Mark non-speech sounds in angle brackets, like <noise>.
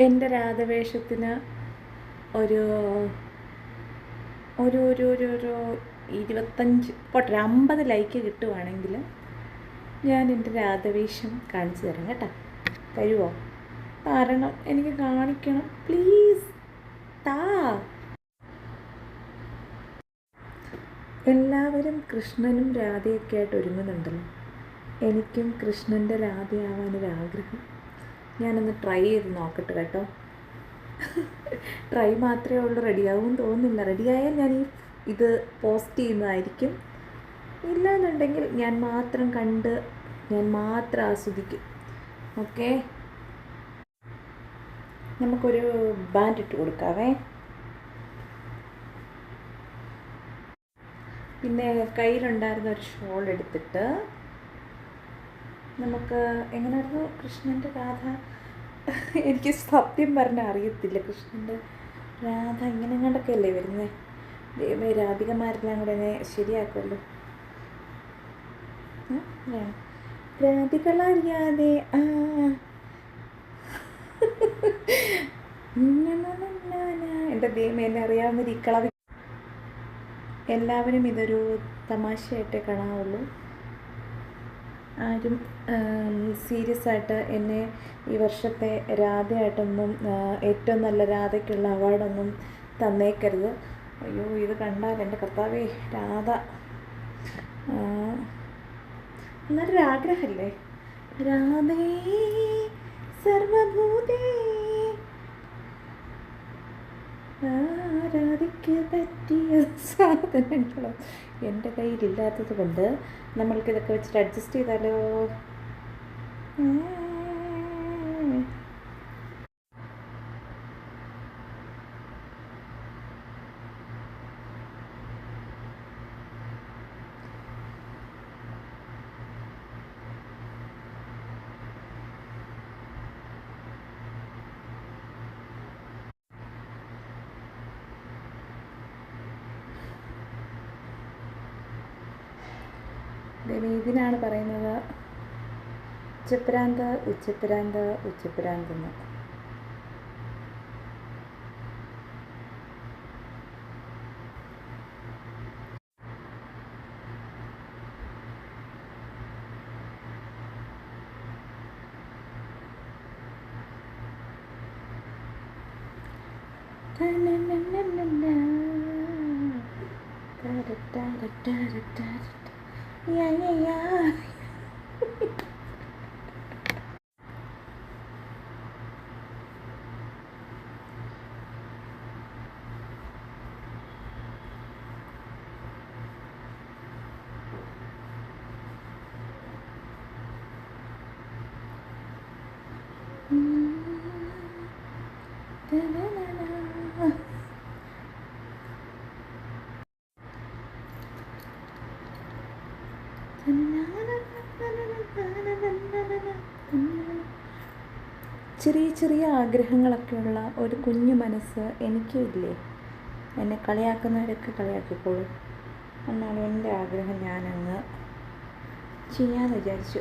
എന്റെ രാധവേഷത്തിന് ഒരു ഒരു ഒരു ഒരു ഒരു ഇരുപത്തഞ്ച് പോട്ടെ അമ്പത് ലൈക്ക് കിട്ടുവാണെങ്കിൽ ഞാൻ എന്റെ രാധവേഷം കാണിച്ചു തരാം കേട്ടോ. തരുമോ തരണം. എനിക്ക് കാണിക്കണം. പ്ലീസ് താ. എല്ലാവരും കൃഷ്ണനും രാധയൊക്കെ ആയിട്ട് ഒരുങ്ങുന്നുണ്ടല്ലോ. എനിക്കും കൃഷ്ണന്റെ രാധയാവാനൊരാഗ്രഹം. ഞാനൊന്ന് ട്രൈ ചെയ്ത് നോക്കട്ടെ കേട്ടോ. ട്രൈ മാത്രമേ ഉള്ളൂ. റെഡിയാവും തോന്നുന്നില്ല. റെഡിയായാൽ ഞാൻ ഈ ഇത് പോസ്റ്റ് ചെയ്യുന്നതായിരിക്കും. ഇല്ല എന്നുണ്ടെങ്കിൽ ഞാൻ മാത്രം കണ്ട് ഞാൻ മാത്രം ആസ്വദിക്കും. ഓക്കെ നമുക്കൊരു ബാൻഡ് ഇട്ട് കൊടുക്കാവേ. പിന്നെ കയ്യിലുണ്ടായിരുന്ന ഒരു ഷോൾ എടുത്തിട്ട് നമുക്ക് എങ്ങനെയായിരുന്നു കൃഷ്ണന്റെ രാധ? എനിക്ക് സത്യം പറഞ്ഞാൽ അറിയത്തില്ല. കൃഷ്ണന്റെ രാധ ഇങ്ങനെ കണ്ടൊക്കെ അല്ലേ വരുന്നത് ദൈവമേ രാധികമാരെല്ലാം കൂടെ എന്നെ ശരിയാക്കുമല്ലോ. രാധികളറിയാതെ എന്റെ ദൈവം എന്നെ അറിയാവുന്ന ഈ കളവി എല്ലാവരും ഇതൊരു തമാശയായിട്ടേ കാണാവുള്ളൂ. ആരും സീരിയസ് ആയിട്ട് എന്നെ ഈ വർഷത്തെ രാധയായിട്ടൊന്നും ഏറ്റവും നല്ല രാധയ്ക്കുള്ള അവാർഡൊന്നും തന്നേക്കരുത്. അയ്യോ ഇത് കണ്ടാൽ എന്റെ കർത്താവേ രാധ. എന്നൊരാഗ്രഹമല്ലേ രാധേ സർവഭൂതേ. ആരാധിക്ക് പറ്റിയ സാധനങ്ങളോ. എന്റെ കയ്യിലില്ലാത്തത് കൊണ്ട് നമ്മൾക്കിതൊക്കെ വെച്ചിട്ട് അഡ്ജസ്റ്റ് ചെയ്താലോ? ഇതിനാണ് പറയുന്നത് ഉച്ചപ്രാന്ത് ഉച്ചപ്രാന്ത് ഉച്ചപ്രാന്ത് എന്ന് Yeah, yeah, yeah. Da-da-da-da. <laughs> Mm-hmm. ചെറിയ ചെറിയ ആഗ്രഹങ്ങളൊക്കെയുള്ള ഒരു കുഞ്ഞു മനസ്സ് എനിക്കും ഇല്ലേ എന്നെ കളിയാക്കുന്നവരൊക്കെ കളിയാക്കിക്കോളൂ എന്നാലും എന്റെ ആഗ്രഹം ഞാനങ്ങ് ചെയ്യാമെന്ന് വിചാരിച്ചു?